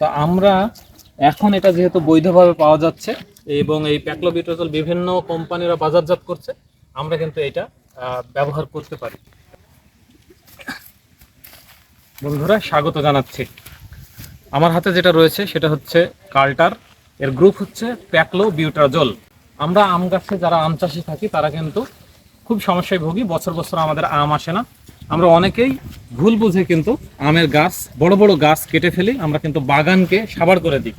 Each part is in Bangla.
তো আমরা এখন এটা যেহেতু বৈধভাবে পাওয়া যাচ্ছে এবং এই প্যাকলোবিট্রোজল বিভিন্ন কোম্পানিরা বাজারজাত করছে, আমরা কিন্তু এটা ব্যবহার করতে পারি। বন্ধুরা, স্বাগত জানাচ্ছি। আমার হাতে যেটা রয়েছে সেটা হচ্ছে কাল্টার, এর গ্রুপ হচ্ছে প্যাকলো বিউটাজল আমরা আম গাছে যারা আম চাষি থাকি, তারা কিন্তু খুব সমস্যায় ভুগি। বছর বছর আমাদের আম আসে না। আমরা অনেকেই ভুল বুঝে কিন্তু আমের গাছ, বড় বড় গাছ কেটে ফেলি, আমরা কিন্তু বাগানকে সাবার করে দিই।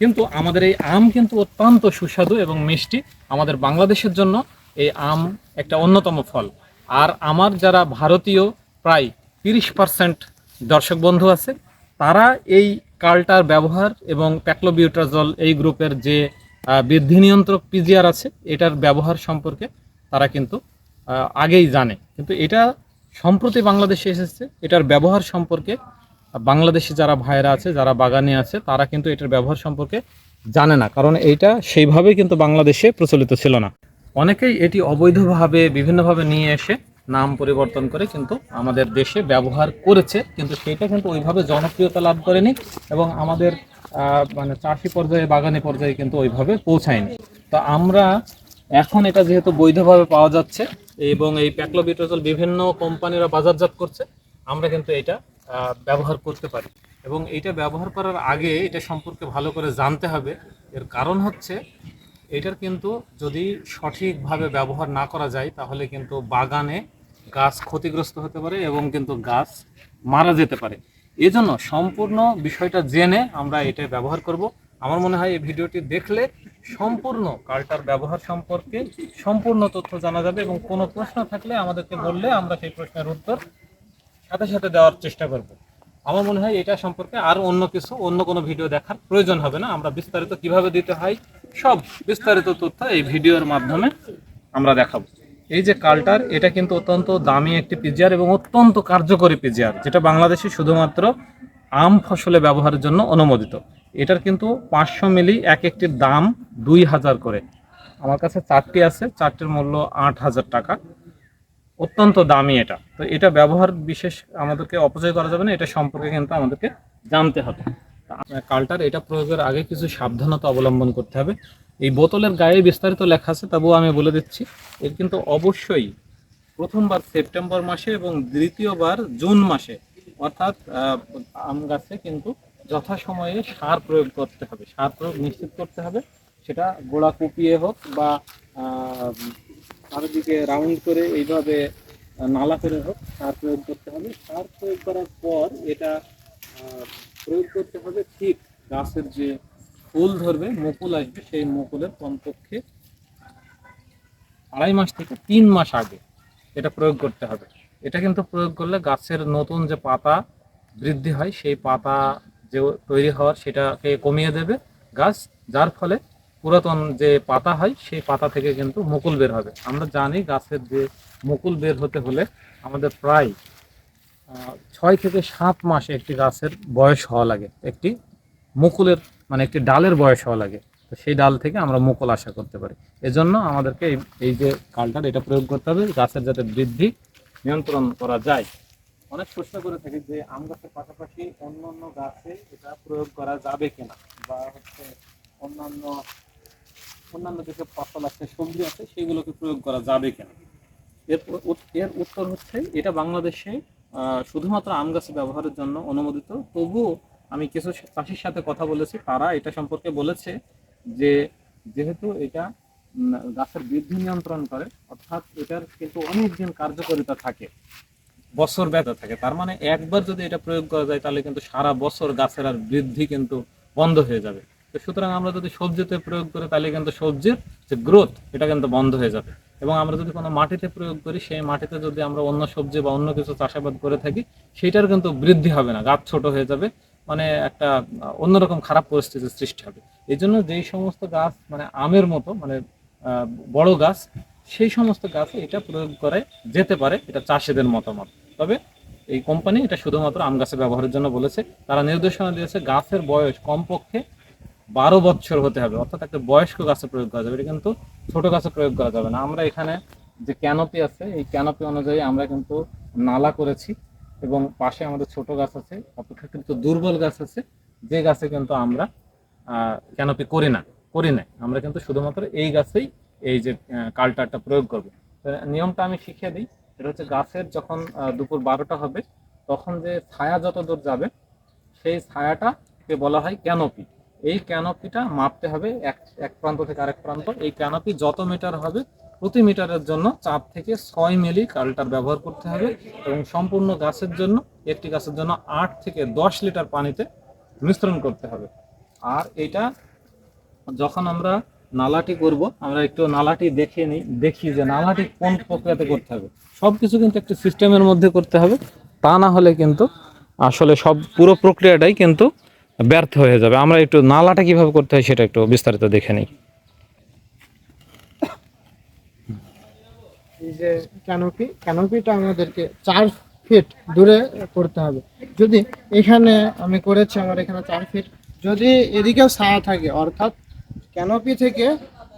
কিন্তু আমাদের এই আম কিন্তু অত্যন্ত সুস্বাদু এবং মিষ্টি। আমাদের বাংলাদেশের জন্য এই আম একটা অন্যতম ফল। আর আমার যারা ভারতীয় প্রায় তিরিশ পার্সেন্ট দর্শক বন্ধু আছে, তারা এই কালটার ব্যবহার এবং প্যাকলোবিউট্রাজল এই গ্রুপের যে বৃদ্ধি নিয়ন্ত্রক পিজিআর আছে, এটার ব্যবহার সম্পর্কে তারা কিন্তু আগেই জানে। কিন্তু এটা সম্প্রতি বাংলাদেশে এসেছে, এটার ব্যবহার সম্পর্কে বাংলাদেশে যারা ভাইরা আছে, যারা বাগানে আছে, তারা কিন্তু এটার ব্যবহার সম্পর্কে জানে না। কারণ এইটা সেইভাবে কিন্তু বাংলাদেশে প্রচলিত ছিল না। অনেকেই এটি অবৈধভাবে, বিভিন্নভাবে নিয়ে এসে নাম পরিবর্তন করে কিন্তু আমাদের দেশে ব্যবহার করেছে, কিন্তু সেটা কিন্তু ওইভাবে জনপ্রিয়তা লাভ করেনি এবং আমাদের মানে চাষি পর্যায়ে, বাগানি পর্যায়ে কিন্তু ওইভাবে পৌঁছায়নি। তো আমরা এখন এটা যেহেতু বৈধভাবে পাওয়া যাচ্ছে এবং এই প্যাকলোবিট্রোজল বিভিন্ন কোম্পানিরা বাজারজাত করছে, আমরা কিন্তু এটা ব্যবহার করতে পারি। এবং এটা ব্যবহার করার আগে এটা সম্পর্কে ভালো করে জানতে হবে। এর কারণ হচ্ছে, এটার কিন্তু যদি সঠিকভাবে ব্যবহার না করা যায়, তাহলে কিন্তু বাগানে গাছ ক্ষতিগ্রস্ত হতে পারে এবং কিন্তু গাছ মারা যেতে পারে। এজন্য সম্পূর্ণ বিষয়টা জেনে আমরা এটা ব্যবহার করব। আমার মনে হয় এই ভিডিওটি দেখলে সম্পূর্ণ কালটার ব্যবহার সম্পর্কে সম্পূর্ণ তথ্য জানা যাবে এবং কোনো প্রশ্ন থাকলে আমাদেরকে বললে আমরা সেই প্রশ্নের উত্তর সাথে সাথে দেওয়ার চেষ্টা করব। আমার মনে হয় এটা সম্পর্কে আর অন্য কিছু, অন্য কোনো ভিডিও দেখার প্রয়োজন হবে না। আমরা বিস্তারিত কীভাবে দিতে হয়, সব বিস্তারিত তথ্য এই ভিডিওর মাধ্যমে আমরা দেখাবো। এই যে কালটার এটা কিন্তু অত্যন্ত দামি একটি পিজিআর এবং অত্যন্ত কার্যকরী পিজিআর, যেটা বাংলাদেশে শুধুমাত্র আম ফসলে ব্যবহারের জন্য অনুমোদিত। এটার কিন্তু পাঁচশো মিলি এক একটির দাম দুই হাজার করে। আমার কাছে চারটি আছে, চারটির মূল্য আট হাজার টাকা। অত্যন্ত দামি এটা। তো এটা ব্যবহার বিশেষ আমাদেরকে অপচয় করা যাবে না, এটা সম্পর্কে কিন্তু আমাদেরকে জানতে হবে। কালটার এটা প্রয়োগের আগে কিছু সাবধানতা অবলম্বন করতে হবে। এই বোতলের গায়ে বিস্তারিত লেখা আছে, তবুও আমি বলে দিচ্ছি, এর কিন্তু অবশ্যই প্রথমবার সেপ্টেম্বর মাসে এবং দ্বিতীয়বার জুন মাসে, অর্থাৎ আম গাছে কিন্তু যথাসময়ে সার প্রয়োগ করতে হবে। সার প্রয়োগ নিশ্চিত করতে হবে। সেটা গোড়া কুপিয়ে হোক বা চারিদিকে রাউন্ড করে এইভাবে নালা করে হোক সার প্রয়োগ করতে হবে। সার প্রয়োগ করার পর এটা প্রয়োগ করতে হবে ঠিক গাছের যে ফুল ধরবে, মুকুল আসবে, সেই মুকুলের কমপক্ষে আড়াই মাস থেকে তিন মাস আগে এটা প্রয়োগ করতে হবে। এটা কিন্তু প্রয়োগ করলে গাছের নতুন যে পাতা বৃদ্ধি হয়, সেই পাতা যে তৈরি হওয়ার সেটাকে কমিয়ে দেবে গাছ, যার ফলে পুরাতন যে পাতা হয় সেই পাতা থেকে কিন্তু মুকুল বের হবে। আমরা জানি গাছের যে মুকুল বের হতে হলে আমাদের প্রায় ছয় থেকে সাত মাস একটি গাছের বয়স হওয়া লাগে। একটি মুকুলের মানে একটি ডালের বয়স হওয়া লাগে। তো সেই ডাল থেকে আমরা মুকুল আশা করতে পারি। এজন্য আমাদেরকে এই- যে কালটার এটা প্রয়োগ করতে হবে। গাছের যাতে বৃদ্ধি নিয়ন্ত্রণ করা যায় অনেক প্রশ্ন করে থাকি যে আম গাছের পাশাপাশি অন্য অন্য গাছে এটা প্রয়োগ করা যাবে কিনা? বা হচ্ছে অন্যান্য অন্যান্য যেসব ফসল আছে, সবজি আছে, সেগুলোকে প্রয়োগ করা যাবে কিনা? এর এর উত্তর হচ্ছে এটা বাংলাদেশে শুধুমাত্র আম গাছে ব্যবহারের জন্য অনুমোদিত। তবুও আমি কিছু চাষির সাথে কথা বলেছি, তারা এটা সম্পর্কে বলেছে যে যেহেতু এটা গাছের বৃদ্ধি নিয়ন্ত্রণ করে, অর্থাৎ এটার কিন্তু অনেক দিন কার্যকারিতা থাকে। বছর ব্যথা থাকে। তার মানে একবার যদি এটা প্রয়োগ করা যায়, তাহলে কিন্তু সারা বছর গাছের আর বৃদ্ধি কিন্তু বন্ধ হয়ে যাবে। তো সুতরাং আমরা যদি সবজিতে প্রয়োগ করি, তাহলে কিন্তু সবজির যে গ্রোথ এটা কিন্তু বন্ধ হয়ে যাবে। এবং আমরা যদি কোনো মাটিতে প্রয়োগ করি, সেই মাটিতে যদি আমরা অন্য সবজি বা অন্য কিছু চাষাবাদ করে থাকি সেটার কিন্তু বৃদ্ধি হবে না, গাছ ছোট হয়ে যাবে মানে একটা অন্যরকম খারাপ পরিস্থিতির সৃষ্টি হবে। এই জন্য যেই সমস্ত গাছ মানে আমের মতো মানে বড় গাছ, সেই সমস্ত গাছে এটা প্রয়োগ করে যেতে পারে, এটা চাষিদের মতামত। তবে এই কোম্পানি এটা শুধুমাত্র আম গাছে ব্যবহারের জন্য বলেছে। তারা নির্দেশনা দিয়েছে গাছের বয়স কমপক্ষে বারো বছর হতে হবে, অর্থাৎ একটা বয়স্ক গাছে প্রয়োগ করা যাবে। এটা কিন্তু ছোট গাছে প্রয়োগ করা যাবে না। আমরা এখানে যে ক্যানোপি আছে, এই ক্যানোপি অনুযায়ী আমরা কিন্তু নালা করেছি এবং পাশে আমাদের ছোট গাছ আছে, অপেক্ষাকৃত দুর্বল গাছ আছে, যে গাছে কিন্তু আমরা ক্যানোপি করি না করি না আমরা কিন্তু শুধুমাত্র এই গাছেই এই যে কাল্টারটা প্রয়োগ করব। নিয়মটা আমি শিখিয়ে দিই। এটা হচ্ছে গাছের যখন দুপুর বারোটা হবে, তখন যে ছায়া যত দূর যাবে, সেই ছায়াটাকে বলা হয় ক্যানোপি। এই ক্যানোপিটা মাপতে হবে এক এক প্রান্ত থেকে আরেক প্রান্ত। এই ক্যানোপি যত মিটার হবে, প্রতি মিটারের জন্য চার থেকে ছয় মিলি কাল্টার ব্যবহার করতে হবে এবং সম্পূর্ণ গাছের জন্য, একটি গাছের জন্য আট থেকে দশ লিটার পানিতে মিশ্রণ করতে হবে। আর এটা যখন আমরা নালাটি করব। আমরা একটু নালাটি দেখে নিই, দেখি যে নালাটি কোন প্রক্রিয়াতে করতে হবে। সব কিছু কিন্তু একটি সিস্টেমের মধ্যে করতে হবে। তা না হলে কিন্তু আসলে সব পুরো প্রক্রিয়াটাই কিন্তু ব্যর্থ হয়ে যাবে। আমরা একটু নালাটা কীভাবে করতে হয় সেটা একটু বিস্তারিত দেখে নিই। যে ক্যানোপি ক্যানোপিটা আমাদেরকে চার ফিট দূরে করতে হবে। যদি এখানে আমি করেছি, আমার এখানে চার ফিট যদি এদিকেও ছায়া থাকে, অর্থাৎ ক্যানোপি থেকে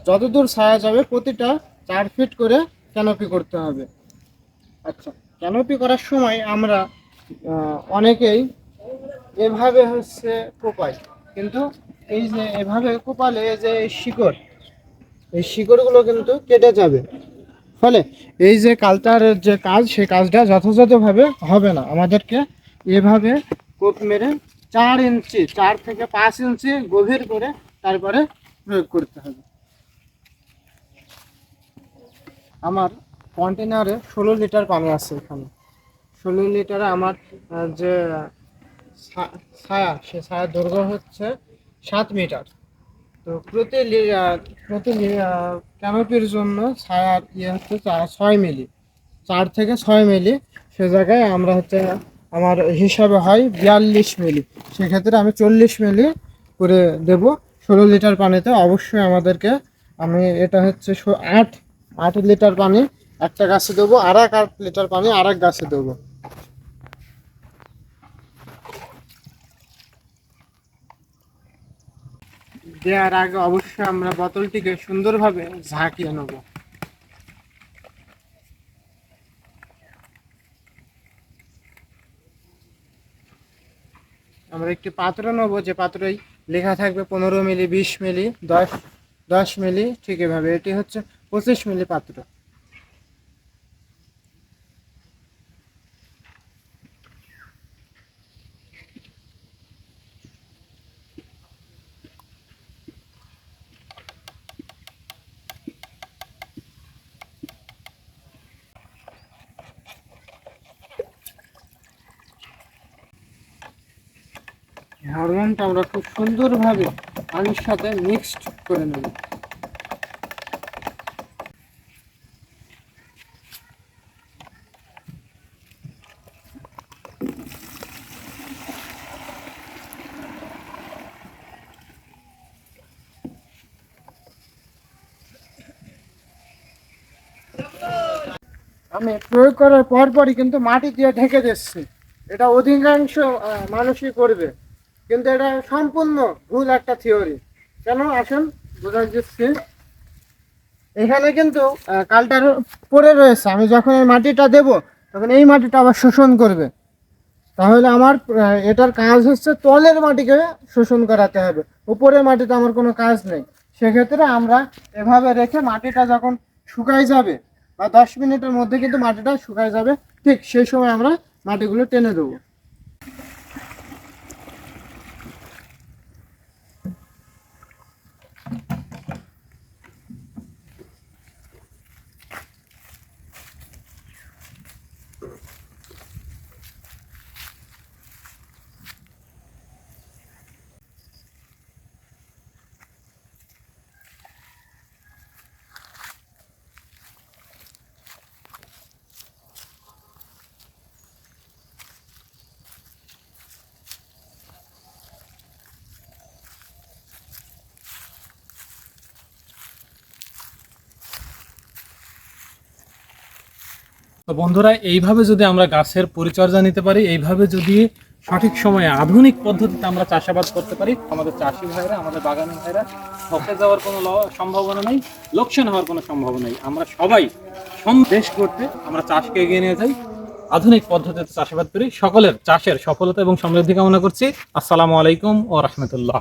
যতদূর ছায়া যাবে প্রতিটা চার ফিট করে ক্যানোপি করতে হবে। আচ্ছা ক্যানোপি করার সময় আমরা অনেকেই এভাবে হচ্ছে কোপাই। কিন্তু এই যে এভাবে কোপালে এই যে শিকড়, এই শিকড়গুলো কিন্তু কেটে যাবে। ফলে এই যে কালচারের যে কাজ, সেই কাজটা যথাযথভাবে হবে না। আমাদেরকে এভাবে কোপ মেরে চার ইঞ্চি, চার থেকে পাঁচ ইঞ্চি গভীর করে তারপরে প্রয়োগ করতে হবে। আমার কন্টেনারে ষোলো লিটার পানি আছে এখানে। ষোলো লিটারে আমার যে ছায়া, সে ছায়ার দৈর্ঘ্য হচ্ছে সাত মিটার। তো প্রতি প্রতি ক্যানোপির জন্য ছায়ার ইয়ে হচ্ছে ছয় মিলি। চার থেকে ছয় মিলি, সে জায়গায় আমরা হচ্ছে আমার হিসাবে হয় বিয়াল্লিশ মিলি। সেক্ষেত্রে আমি চল্লিশ মিলি করে দেব। ষোলো লিটার পানিতে অবশ্যই আমাদেরকে আমি এটা হচ্ছে আট আট লিটার পানি একটা গাছে দেবো, আর এক আট লিটার পানি আর এক গাছে দেবো। দেওয়ার আগে অবশ্যই আমরা বোতলটিকে সুন্দরভাবে ঝাঁকিয়ে নেব। আমরা একটি পাত্র নেব, যে পাত্রই লেখা থাকবে পনেরো মিলি, বিশ মিলি, দশ দশ মিলি, ঠিক এভাবে। এটি হচ্ছে পঁচিশ মিলি পাত্র। হরমোনটা আমরা খুব সুন্দরভাবে পানির সাথে মিক্সড করে নেব। আমি প্রয়োগ করার পর পরই কিন্তু মাটি দিয়ে ঢেকে দিচ্ছি। এটা অধিকাংশ মানুষই করবে। কিন্তু এটা সম্পূর্ণ ভুল একটা থিওরি। কেন? আসুন বোঝা দিচ্ছি এখানে কিন্তু কালটার পড়ে রয়েছে। আমি যখন এই মাটিটা দেব, তখন এই মাটিটা আবার শোষণ করবে। তাহলে আমার এটার কাজ হচ্ছে তলের মাটিকে শোষণ করাতে হবে। উপরের মাটিতে আমার কোনো কাজ নেই। সেক্ষেত্রে আমরা এভাবে রেখে মাটিটা যখন শুকাই যাবে, বা দশ মিনিটের মধ্যে কিন্তু মাটিটা শুকাই যাবে, ঠিক সেই সময় আমরা মাটিগুলো টেনে দেবো। তো বন্ধুরা, এইভাবে যদি আমরা গাছের পরিচর্যা নিতে পারি, এইভাবে যদি সঠিক সময়ে আধুনিক পদ্ধতিতে আমরা চাষাবাদ করতে পারি, আমাদের চাষি ভাইরা, আমাদের বাগানি ভাইরা ঠকে যাওয়ার কোনো সম্ভাবনা নেই, লোকসান হওয়ার কোনো সম্ভাবনা নেই। আমরা সবাই সন্দেশ করতে আমরা চাষকে এগিয়ে নিয়ে যাই। আধুনিক পদ্ধতিতে চাষাবাদ করি। সকলের চাষের সফলতা এবং সমৃদ্ধি কামনা করছি। আসসালামু আলাইকুম ও রহমতুল্লাহ।